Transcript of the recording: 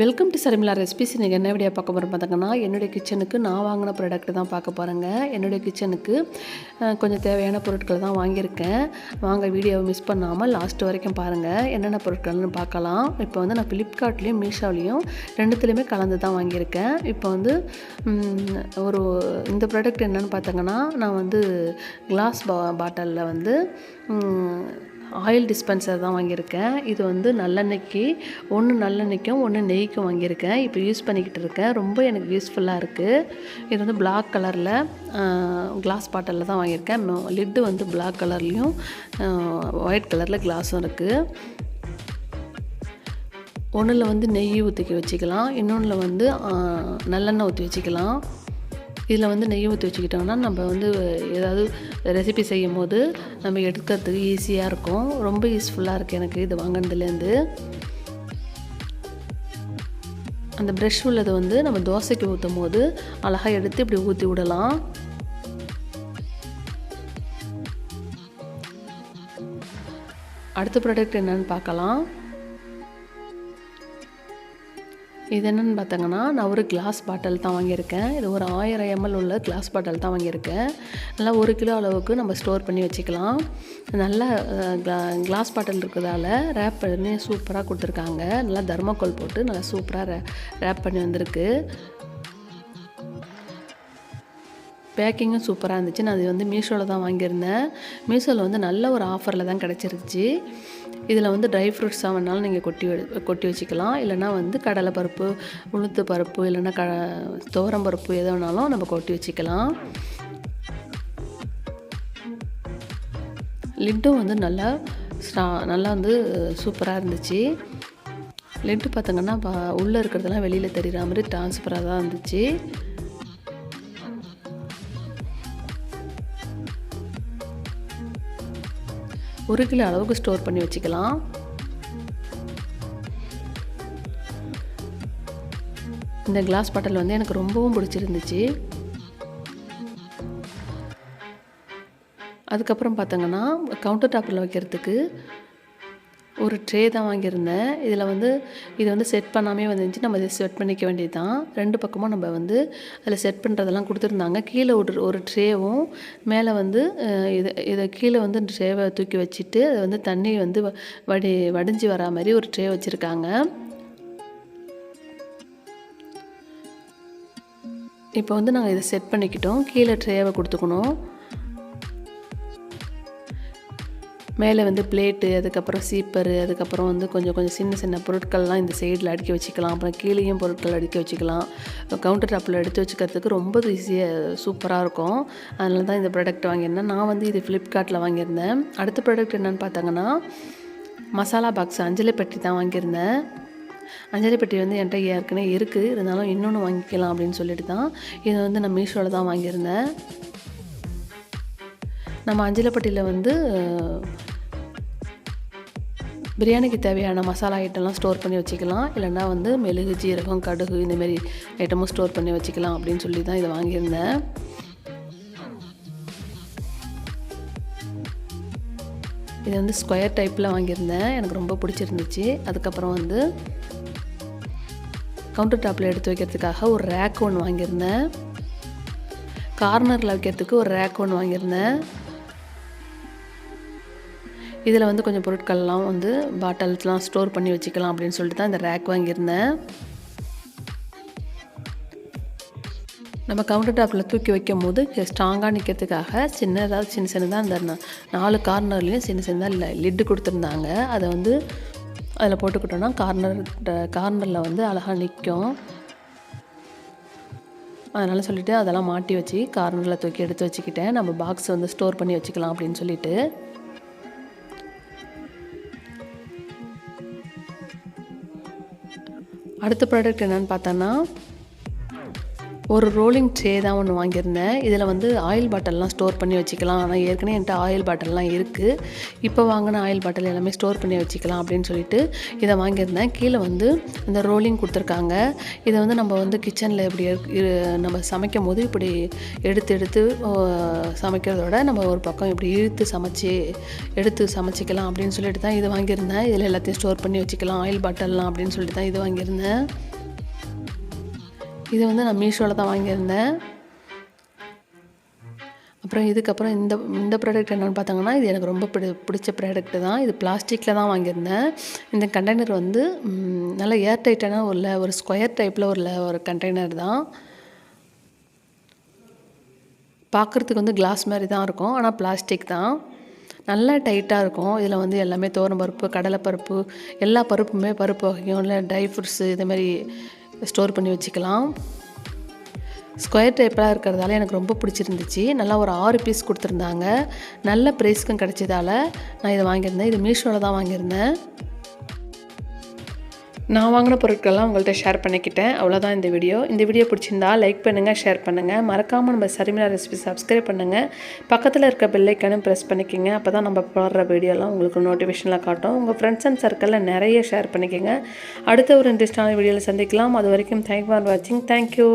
Welcome to Sharmila recipes நீங்கள் என்ன video பார்க்க போகிறோம் பார்த்தீங்கன்னா என்னுடைய கிச்சனுக்கு நான் வாங்கின ப்ராடக்ட் தான் பார்க்க போகிறேங்க என்னுடைய கிச்சனுக்கு கொஞ்சம் தேவையான பொருட்கள் தான் வாங்கியிருக்கேன். வாங்க வீடியோவை மிஸ் பண்ணாமல் லாஸ்ட் வரைக்கும் பாருங்கள் என்னென்ன பொருட்கள்னு பார்க்கலாம். இப்போ வந்து நான் ஃப்ளிப்கார்ட்லேயும் மீஷோலேயும் ரெண்டுத்துலேயுமே கலந்து தான் வாங்கியிருக்கேன். இப்போ வந்து ஒரு இந்த ப்ராடக்ட் என்னென்னு பார்த்தாங்கன்னா நான் வந்து கிளாஸ் பா பாட்டிலில் வந்து ஆயில் டிஸ்பென்சர் தான் வாங்கியிருக்கேன். இது வந்து நல்லெண்ணெய்க்கு ஒன்று நல்லெண்ணெய்க்கும் ஒன்று நெய்க்கும் வாங்கியிருக்கேன். இப்போ யூஸ் பண்ணிக்கிட்டு இருக்கேன். ரொம்ப எனக்கு யூஸ்ஃபுல்லாக இருக்குது இது வந்து பிளாக் கலரில் கிளாஸ் பாட்டிலில் தான் வாங்கியிருக்கேன். லிட்டு வந்து பிளாக் கலர்லேயும் ஒயிட் கலரில் கிளாஸும் இருக்குது ஒன்றில் வந்து நெய் ஊற்றிக்க வச்சுக்கலாம். இன்னொன்றில் வந்து நல்லெண்ணெய் ஊற்றி வச்சுக்கலாம். இதில் வந்து நெய் ஊற்றி வச்சுக்கிட்டோம்னா நம்ம வந்து ஏதாவது ரெசிபி செய்யும் போது நம்ம எடுக்கிறதுக்கு ஈஸியாக இருக்கும். ரொம்ப யூஸ்ஃபுல்லாக இருக்குது எனக்கு இது வாங்கினதுலேருந்து. அந்த ப்ரெஷ் உள்ளது வந்து நம்ம தோசைக்கு ஊற்றும் போது அழகாக எடுத்து இப்படி ஊற்றி விடலாம். அடுத்த ப்ராடக்ட் என்னன்னு பார்க்கலாம். இது என்னென்னு பார்த்தீங்கன்னா நான் ஒரு கிளாஸ் பாட்டில் தான் வாங்கியிருக்கேன். இது ஒரு ஆயிரம் எம்எல் உள்ள கிளாஸ் பாட்டில் தான் வாங்கியிருக்கேன். நல்லா ஒரு கிலோ அளவுக்கு நம்ம ஸ்டோர் பண்ணி வச்சுக்கலாம். நல்ல கிளாஸ் பாட்டில் இருக்கிறதால ரேப் பண்ணி சூப்பராக கொடுத்துருக்காங்க. நல்லா தர்மாக்கோல் போட்டு நல்லா சூப்பராக ரே ரேப் பண்ணி வந்திருக்கு. பேக்கிங்கும் சூப்பராக இருந்துச்சு. நான் இது வந்து மீஷோவில் தான் வாங்கியிருந்தேன். மீஷோவில் வந்து நல்ல ஒரு ஆஃபரில் தான் கிடச்சிருச்சு. இதில் வந்து ட்ரை ஃப்ரூட்ஸாக வேணாலும் நீங்கள் கொட்டி வெ- கொட்டி வச்சுக்கலாம். இல்லைனா வந்து கடலை பருப்பு உளுத்து பருப்பு இல்லைன்னா க துவரம் பருப்பு எது வேணாலும் நம்ம கொட்டி வச்சுக்கலாம். லிட்டும் வந்து நல்லா ஸ்ட்ரா நல்லா வந்து சூப்பராக இருந்துச்சு. லிட்டு பார்த்தீங்கன்னா உள்ளே இருக்கிறதெல்லாம் வெளியில் தெரிகிற மாதிரி ட்ரான்ஸ்ஃபராக தான் இருந்துச்சு. ஒரு கிலோ அளவுக்கு ஸ்டோர் பண்ணி வச்சுக்கலாம். இந்த கிளாஸ் பாட்டில் வந்து எனக்கு ரொம்பவும் பிடிச்சிருந்துச்சு. அதுக்கப்புறம் பார்த்தீங்கன்னா கவுண்டர் டாப்பில் வைக்கிறதுக்கு ஒரு ட்ரே தான் வாங்கியிருந்தேன். இதில் வந்து இது வந்து செட் பண்ணாமே வந்துருந்துச்சு. நம்ம இதை செட் பண்ணிக்க வேண்டியது தான் ரெண்டு பக்கமும் நம்ம வந்து அதில் செட் பண்ணுறதெல்லாம் கொடுத்துருந்தாங்க. கீழே ஒரு ஒரு ட்ரேவும் மேலே வந்து இதை இது இதை கீழே வந்து ட்ரேவை தூக்கி வச்சுட்டு அதை வந்து தண்ணி வந்து வ- வடி வடிஞ்சு வரா மாதிரி ஒரு ட்ரே வச்சுருக்காங்க. இப்போ வந்து நாங்கள் இதை செட் பண்ணிக்கிட்டோம். கீழே ட்ரேவை கொடுத்துக்கணும். மேலே வந்து பிளேட்டு அதுக்கப்புறம் சீப்பரு அதுக்கப்புறம் வந்து கொஞ்சம் கொஞ்சம் சின்ன சின்ன பொருட்கள்லாம் இந்த சைடில் அடுக்கி வச்சுக்கலாம். அப்புறம் கீழேயும் பொருட்கள் அடுக்கி வச்சுக்கலாம். கவுண்டர் டாப்பில் எடுத்து வச்சுக்கிறதுக்கு ரொம்ப ஈஸியாக சூப்பராக இருக்கும். அதனால தான் இந்த ப்ராடக்ட் வாங்கியிருந்தேன். நான் வந்து இது ஃப்ளிப்கார்ட்டில் வாங்கியிருந்தேன். அடுத்த ப்ராடக்ட் என்னென்னு பார்த்தாங்கன்னா மசாலா பாக்ஸ் அஞ்சலி பெட்டி தான் வாங்கியிருந்தேன். அஞ்சலி பெட்டி வந்து என்கிட்ட ஏற்கனவே இருக்குது இருந்தாலும் இன்னொன்று வாங்கிக்கலாம் அப்படின்னு சொல்லிட்டு தான் இது வந்து நான் மீஷோவில் தான் வாங்கியிருந்தேன். நம்ம அஞ்சலப்பட்டியில் வந்து பிரியாணிக்கு தேவையான மசாலா ஐட்டம்லாம் ஸ்டோர் பண்ணி வச்சுக்கலாம். இல்லைன்னா வந்து மெழுகு ஜீரகம் கடுகு இந்தமாரி ஐட்டமும் ஸ்டோர் பண்ணி வச்சுக்கலாம் அப்படின்னு சொல்லி தான் இதை வாங்கியிருந்தேன். இது வந்து ஸ்கொயர் டைப்பில் வாங்கியிருந்தேன். எனக்கு ரொம்ப பிடிச்சிருந்துச்சு. அதுக்கப்புறம் வந்து கவுண்டர் டாப்பில் எடுத்து வைக்கிறதுக்காக ஒரு ரேக் ஒன்று வாங்கியிருந்தேன். கார்னரில் வைக்கிறதுக்கு ஒரு ரேக் ஒன்று வாங்கியிருந்தேன். இதில் வந்து கொஞ்சம் பொருட்கள்லாம் வந்து பாட்டில்ஸ்லாம் ஸ்டோர் பண்ணி வச்சுக்கலாம் அப்படின்னு சொல்லிட்டு தான் இந்த ரேக் வாங்கியிருந்தேன். நம்ம கவுண்டர் டாப்பில் தூக்கி வைக்கும் போது ஸ்ட்ராங்காக நிற்கிறதுக்காக சின்னதாக சின்ன சின்னதாக அந்த நாலு கார்னர்லேயும் சின்ன சின்னதாக இல்லை லிட்டு கொடுத்துருந்தாங்க. அதை வந்து அதில் போட்டுக்கிட்டோன்னா கார்னர் கார்னரில் வந்து அழகாக நிற்கும். அதனால் சொல்லிவிட்டு அதெல்லாம் மாட்டி வச்சு கார்னரில் தூக்கி எடுத்து வச்சுக்கிட்டேன். நம்ம பாக்ஸ் வந்து ஸ்டோர் பண்ணி வச்சுக்கலாம் அப்படின்னு சொல்லிட்டு. அடுத்த ப்ராடக்ட் என்னன்னு பார்த்தோன்னா ஒரு ரோலிங் ட்ரே தான் ஒன்று வாங்கியிருந்தேன். இதில் வந்து ஆயில் பாட்டில்லாம் ஸ்டோர் பண்ணி வச்சுக்கலாம். ஆனால் ஏற்கனவே என்கிட்ட ஆயில் பாட்டில்லாம் இருக்குது இப்போ வாங்கின ஆயில் பாட்டில் எல்லாமே ஸ்டோர் பண்ணி வச்சுக்கலாம் அப்படின்னு சொல்லிட்டு இதை வாங்கியிருந்தேன். கீழே வந்து இந்த ரோலிங் கொடுத்துருக்காங்க. இதை வந்து நம்ம வந்து கிச்சனில் இப்படி நம்ம சமைக்கும் போது இப்படி எடுத்து எடுத்து சமைக்கிறதோட நம்ம ஒரு பக்கம் இப்படி இழுத்து சமைச்சு எடுத்து சமைச்சிக்கலாம் அப்படின்னு சொல்லிட்டு தான் இது வாங்கியிருந்தேன். இதில் எல்லாத்தையும் ஸ்டோர் பண்ணி வச்சுக்கலாம். ஆயில் பாட்டில்லாம் அப்படின்னு சொல்லிட்டு தான் இது வாங்கியிருந்தேன். இது வந்து நான் மீஷோவில் தான் வாங்கியிருந்தேன். அப்புறம் இதுக்கப்புறம் இந்த இந்த ப்ராடக்ட் என்னென்னு பார்த்தாங்கன்னா இது எனக்கு ரொம்ப பிடி பிடிச்ச ப்ராடக்ட்டு தான். இது பிளாஸ்டிக்கில் தான் வாங்கியிருந்தேன். இந்த கண்டெய்னர் வந்து நல்ல ஏர் டைட்டான உள்ள ஒரு ஸ்கொயர் டைப்பில் உள்ள ஒரு கண்டெய்னர் தான். பார்க்குறதுக்கு வந்து கிளாஸ் மாதிரி தான் இருக்கும். ஆனால் பிளாஸ்டிக் தான். நல்லா டைட்டாக இருக்கும். இதில் வந்து எல்லாமே தோரம் பருப்பு கடலைப்பருப்பு எல்லா பருப்புமே பருப்பு வகையும் இல்லை ட்ரை ஃப்ரூட்ஸு மாதிரி ஸ்டோர் பண்ணி வச்சுக்கலாம். ஸ்கொயர் டைப்பாக இருக்கிறதால எனக்கு ரொம்ப பிடிச்சிருந்துச்சு. நல்லா ஒரு ஆறு பீஸ் கொடுத்துருந்தாங்க. நல்ல ப்ரைஸ்க்கும் கிடச்சதால நான் இதை வாங்கியிருந்தேன். இது மீஷோவில் தான் வாங்கியிருந்தேன். நான் வாங்கின பொருட்கள்லாம் உங்கள்கிட்ட ஷேர் பண்ணிக்கிட்டேன். அவ்வளோதான் இந்த வீடியோ இந்த வீடியோ பிடிச்சிருந்தா லைக் பண்ணுங்கள் ஷேர் பண்ணுங்கள் மறக்காமல் நம்ம சரிமிலா ரெசிபி சப்ஸ்கிரைப் பண்ணுங்கள் பக்கத்தில் இருக்க பெல்லைக்கானும் ப்ரெஸ் பண்ணிக்கோங்க. அப்போ தான் நம்ம போடுற வீடியோலாம் உங்களுக்கு நோட்டிஃபிகேஷனில் காட்டும். உங்கள் ஃப்ரெண்ட்ஸ் அண்ட் சர்க்கிளில் நிறைய ஷேர் பண்ணிக்கோங்க. அடுத்த ஒரு இன்ட்ரெஸ்டான வீடியோவில் சந்திக்கலாம். அது வரைக்கும் தேங்க் ஃபார் வாட்சிங் தேங்க்யூ